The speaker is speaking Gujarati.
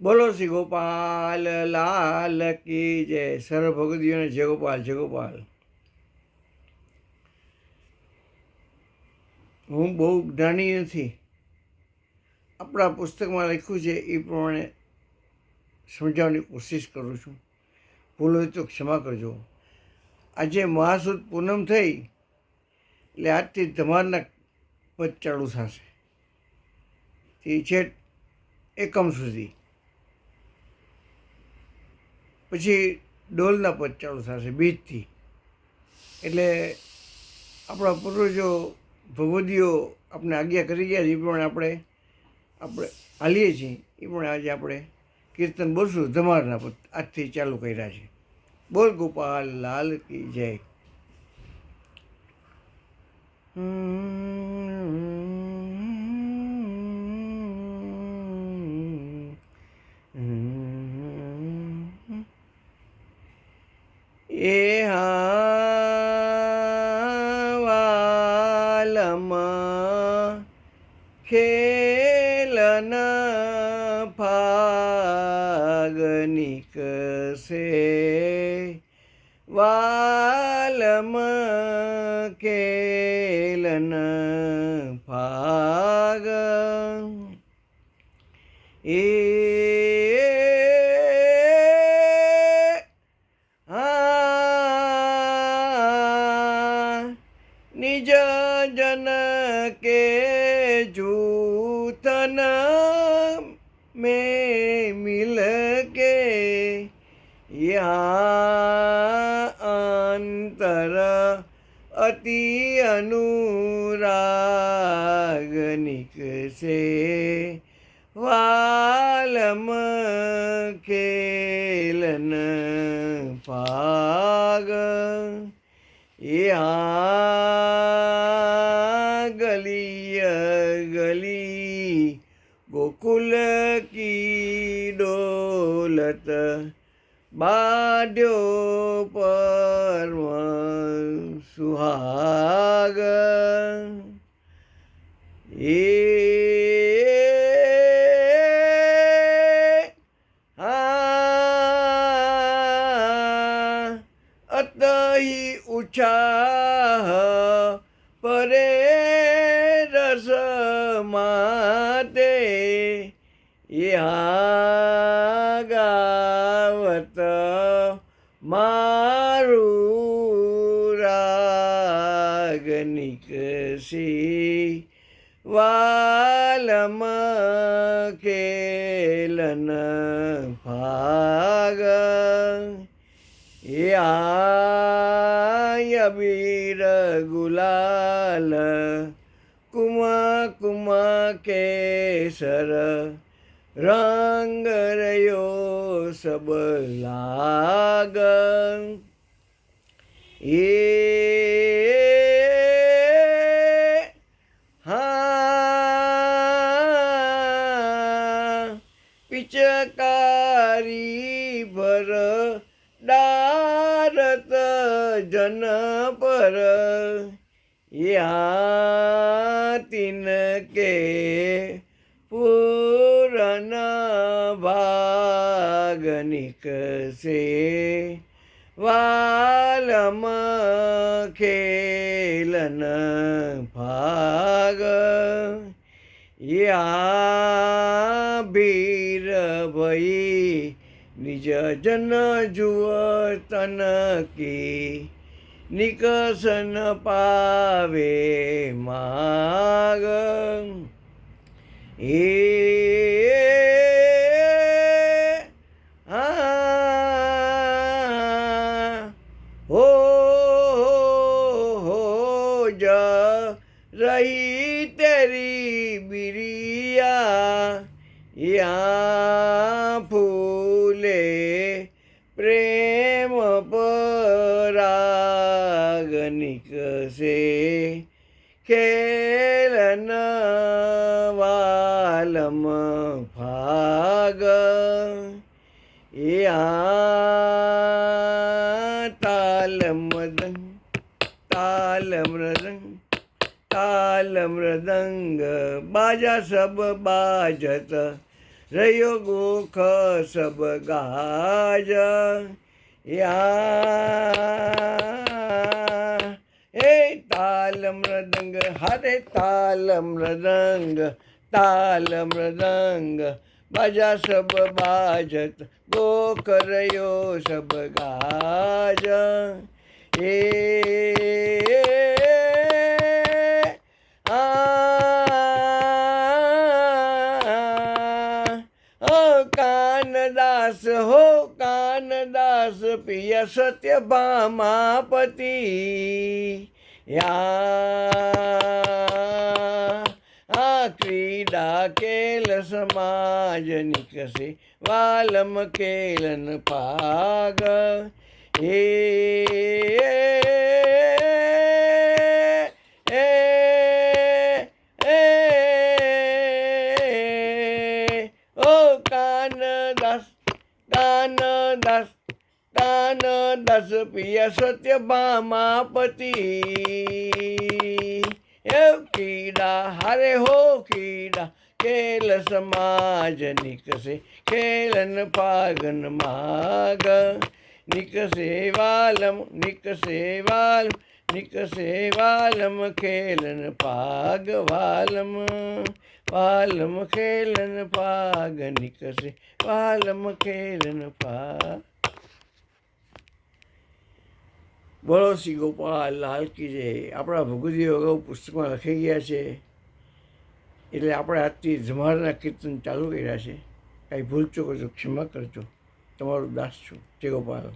બોલો શ્રી ગોપાલ, લાલ કી જય. સર્વ ભગવદીઓને જય ગોપાલ જય ગોપાલ. હું બહુ જ્ઞાની નથી. આપણા પુસ્તકમાં લખ્યું છે એ પ્રમાણે સમજાવવાની કોશિશ કરું છું. ભૂલ હોય તો ક્ષમા કરજો. આજે મહાસુદ પૂનમ થઈ, એટલે આજથી ધમારના પદ ચાલુ થશે. તે છે એકમ સુધી. પછી ડોલના પદ ચાલુ થશે, બીજથી. એટલે આપણા પૂર્વજો ભગવદીઓ આપણે આજ્ઞા કરી ગયા છે, એ પ્રમાણે આપણે આપણે હાલીએ છીએ. એ પ્રમાણે આજે આપણે કીર્તન બોલશું. ધમારના પદ આજથી ચાલુ કર્યા છે. બોલ ગોપાલ લાલ કી જય. એ હાવાલમાં ખેલન ફાગનિકસે વાલમ કેલન ભાગ એ जूतन में मिल के यहाँ अंतर अति अनुरागनिक से वालम केलन पाग यहाँ गली गोकुल की डोलत बाड्यो परम सुहाग ए आ अतहि उछाह ગાવત મારું રાગ નિકસી વાલમ કેલન ભાગ. યાબીર ગુલાલ કુમા કુમા કેસર રંગ રહ્યો સબ લાગન એ હા, પિચકારી ભર ડારત જન પર. યા તિન કે પુ कागनिक से वालम खेलन भाग या बीर भई निज जन जुअतन की निकसन पावे माग हे રહી તેરી બિરિયા યા ફૂલે પ્રેમ પરાગનિક સે ખેલન વાલમ ભાગ યા તાલ મૃદંગ બાજા સબ બાજત રહ્યો ગોખ સબ ગાજ યા એ તાલ મૃદંગ હરે તાલ મૃદંગ તાલ મૃદંગ બાજા સબ બાજત ગોખ રહ્યો સબ ગાજ એ આ ઓ કાનદાસ હો કાનદાસ પિય સત્ય ભામાપતિ યા આ ક્રીડા કેલ સમાજ નિકસે વાલમ કેલન પાગ હે એ ઓ કાનદાસ કાનદાસ કાનદાસ પિય સત્ય ભામાપતિ એ કીડા, હરે હો કીડા, ખેલ સમાજ નિકસે ખેલન પાગન માગ. નિકસે વાલમ નિકસે વાલમ નિકસે વાલમ, ખેલન પાગ વાલમ. વાલમ ખેલન પાગ નીકળશે, પાલમ ખેલન પા બોલો શ્રી ગોપાલ લાલ કી આપણા ભગવદીઓ અગાઉ પુસ્તકમાં લખાઈ ગયા છે. એટલે આપણે આજથી ધમારના કીર્તન ચાલુ કર્યા છે. કાંઈ ભૂલ ચૂકો છો ક્ષમા કરજો. તમારો દાસ છું. જય ગોપાલ.